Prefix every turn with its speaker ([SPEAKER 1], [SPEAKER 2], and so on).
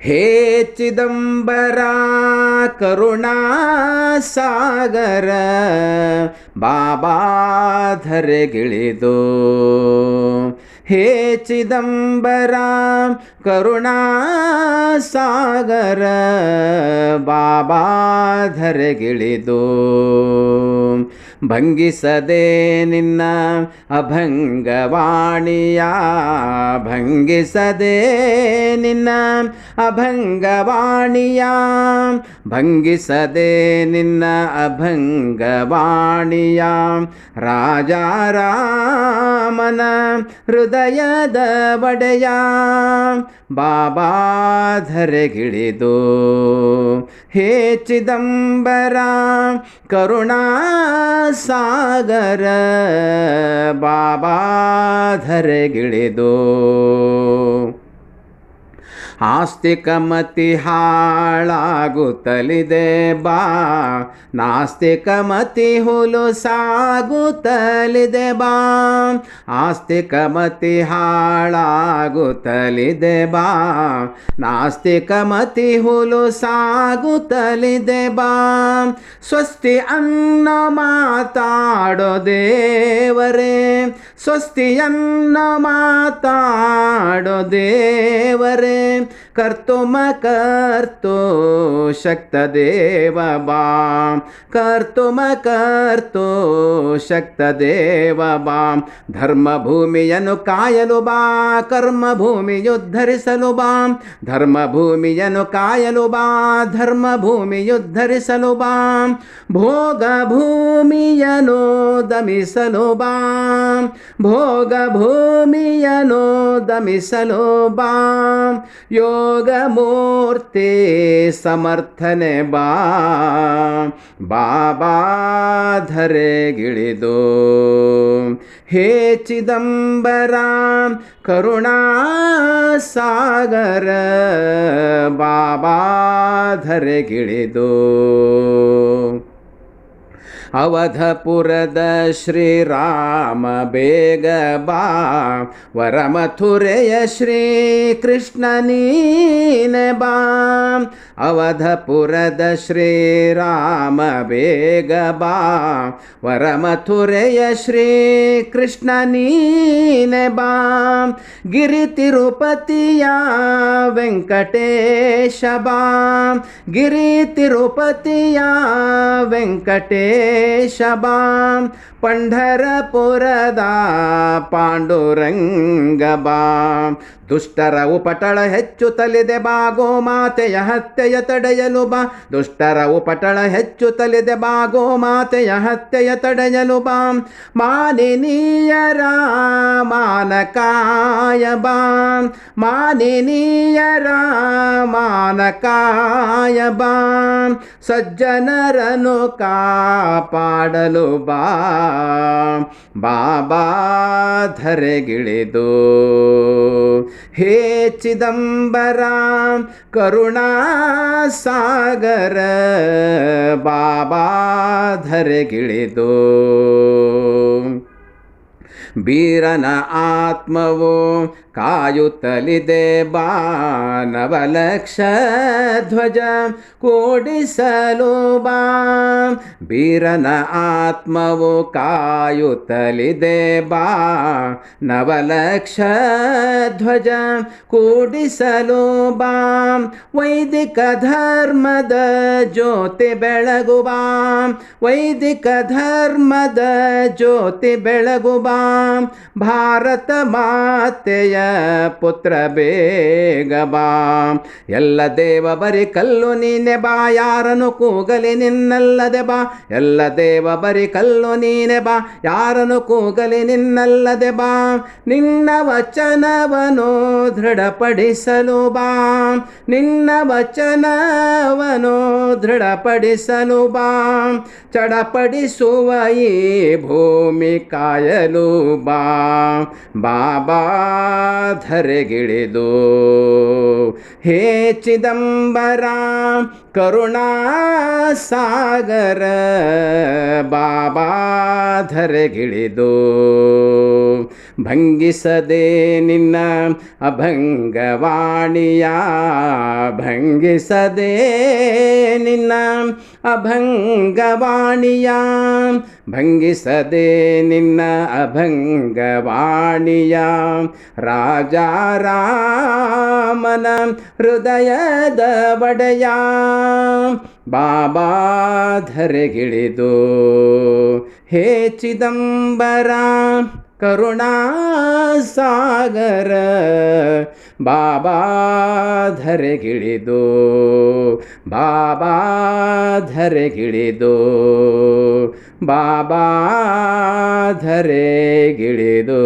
[SPEAKER 1] ಹೇ ಚಿದಂಬರ ಕರುಣಾ ಸಾಗರ ಬಾಬಾ ಧರೆಗಿಳಿದು. ಹೇ ಚಿದಂಬರ, ಕರುಣಾ ಸಾಗರ, ಬಾಬಾ ಧರೆಗಿಳಿದು. ಭಂಗಿಸದೆ ನಿನ್ನ ಅಭಂಗವಾಣಿಯ, ಭಂಗಿಸದೆ ನಿನ್ನ ಅಭಂಗವಾಣಿಯ, ಭಂಗಿಸದೆ ನಿನ್ನ ಅಭಂಗವಾಣಿಯ ರಾಜಾರಾಮನ ಹೃದಯದ ಒಡೆಯ ಬಾಬಾ ಧರೆಗಿಳಿದು. ಹೇ ಚಿದಂಬರ ಕರುಣಾ ಸಾಗರ ಬಾಬಾ ಧರೆಗಿಳಿದು ಆಸ್ತಿಕ ಮತಿ ಹಾಳಾಗುತ್ತಲಿದೆ ಬಾ. ನಾಸ್ತಿಕಮತಿ ಹುಲು ಸಾಗುತ್ತಲಿದೆ ಬಾ. ಆಸ್ತಿಕಮತಿ ಹಾಳಾಗುತ್ತಲಿದೆ ಬಾ. ನಾಸ್ತಿಕಮತಿ ಹುಲು ಸಾಗುತ್ತಲಿದೆ ಬಾ. ಸ್ವಸ್ತಿ ಅನ್ನ ಮಾತಾಡೋ ದೇವರೇ. ಸ್ವಸ್ತಿಯನ್ನ ಮಾತಾಡೋ ದೇವರೇ. ಕರ್ತುಮ ಕರ್ತೋ ಶಕ್ತ ದೇವ ಬಾ ಕರ್ತುಮ ಕರ್ತೋ ಶಕ್ತ ದೇವ ಬಾ ಧರ್ಮ ಭೂಮಿಯನ್ನು ಕಾಯಲು ಬಾ ಕರ್ಮ ಭೂಮಿಯುದ್ಧರಿಸಲು ಬಾ ಧರ್ಮ ಭೂಮಿಯನ್ನು ಕಾಯಲು ಬಾ ಧರ್ಮ ಭೂಮಿಯುದ್ಧರಿಸಲು ಬಾ ಭೋಗ ಭೂಮಿಯನು ದಮಿಸಲು ಬಾ ಭೋಗ ಭೂಮಿಯನು ದಮಿಸಲು ಬಾ ಯೋಗ योगमूर्ते समर्थन बा। गिळिदो। हे चिदम्बरां करुणासागर बाबाधरे गिळिदो। ಅವಧಪುರದ ಶ್ರೀರಾಮ ಬೇಗ ಬಾ ವರಮಥುರೆಯ ಶ್ರೀ ಕೃಷ್ಣ ನೀನೆ ಬಾ ಅವಧಪುರದ ಶ್ರೀರಾಮ ಬೇಗ ಬಾ ವರಮಥುರೆಯ ಶ್ರೀ ಕೃಷ್ಣ ನೀನೆ ಬಾ ಗಿರಿ ತಿರುಪತಿಯ ವೆಂಕಟೇಶ ಬಾ ಗಿರಿ ತಿರುಪತಿಯ ವೆಂಕಟೇಶ ಬಾ ಪಂಢರಪುರದ ಪಾಂಡುರಂಗಬಾ ದುಷ್ಟರ ಉಪಟಳ ಹೆಚ್ಚು ತಲೆದೆ ಬಾಗೋ ಮಾತೆಯ ಹತ್ಯೆಯ ತಡೆಯಲು ಬಾ. ದುಷ್ಟರ ಉಪಟಳ ಹೆಚ್ಚು ತಲೆದೆ ಬಾಗೋ ಮಾತೆಯ ಹತ್ಯೆಯ ತಡೆಯಲು ಬಾ. ಮಾನಿನೀಯರ ಮಾನಕಾಯ ಬಾ. ಮಾನಿನೀಯರ ಮಾನಕಾಯ ಬಾ. ಸಜ್ಜನರನ್ನು ಕಾಪಾಡಲು ಬಾ ಬಾಬಾ ಧರೆಗಿಳಿದು ಹೇ ಚಿದಂಬರ ಕರುಣಾ ಸಾಗರ ಬಾಬಾ ಧರೆಗಿಳಿದು ಬೀರನ ಆತ್ಮವು ಕಾಯುತ್ತಲಿದೆ ಬಾನವಲಕ್ಷ ಧ್ವಜ ಕೂಡಿಸಲು ಬಾ ಬೀರನ ಆತ್ಮವು ಕಾಯುತ್ತಲಿದೆ ಬಾ ನವಲಕ್ಷ ಧ್ವಜ ಕೂಡಿಸಲು ಬಾ ವೈದಿಕ ಧರ್ಮದ ಜ್ಯೋತಿ ಬೆಳಗು ಬಾ ವೈದಿಕ ಧರ್ಮದ ಜ್ಯೋತಿ ಬೆಳಗು ಬಾ ಭಾರತ ಮಾತೆಯ ಪುತ್ರ ಬೇಗ ಬಾ. ಎಲ್ಲ ದೇವ ಬರಿ ಕಲ್ಲು ನೀನೆ ಬಾ ಯಾರನು ಕೂಗಲಿ ನಿನ್ನಲ್ಲದೆ ಬಾ. ಎಲ್ಲ ದೇವ ಬರಿ ಕಲ್ಲು ನೀನೆ ಬಾ ಯಾರನು ಕೂಗಲಿ ನಿನ್ನಲ್ಲದೆ ಬಾ. ನಿನ್ನ ವಚನವನು ದೃಢಪಡಿಸಲು ಬಾ. ನಿನ್ನ ವಚನವನು ದೃಢಪಡಿಸಲು ಬಾ. ಚಡಪಡಿಸುವ ಈ ಭೂಮಿ ಕಾಯಲು ಬಾ ಬಾಬಾ ಧರೆಗಿಳಿದು. ಹೇ ಚಿದಂಬರ ಕರುಣಾ ಸಾಗರ ಬಾಬಾ ಧರೆಗಿಳಿದು. ಭಂಗಿಸದೆ ನಿನ್ನ ಅಭಂಗವಾಣಿಯ ಭಂಗಿಸದೆ ಅಭಂಗವಾಣಿಯ ಭಂಗಿಸದೆ ನಿನ್ನ ಅಭಂಗವಾಣಿಯ ರಾಜ ರಾಮನ ಹೃದಯದ ಒಡೆಯ ಬಾಬಾ ಧರೆಗಿಳಿದು ಹೇ ಚಿದಂಬರ ಕರುಣಾ ಸಾಗರ ಬಾಬಾ ಧರೆಗಿಳಿದು ಬಾಬಾ ಧರೆಗಿಳಿದು ಬಾಬಾ ಧರೆಗಿಳಿದು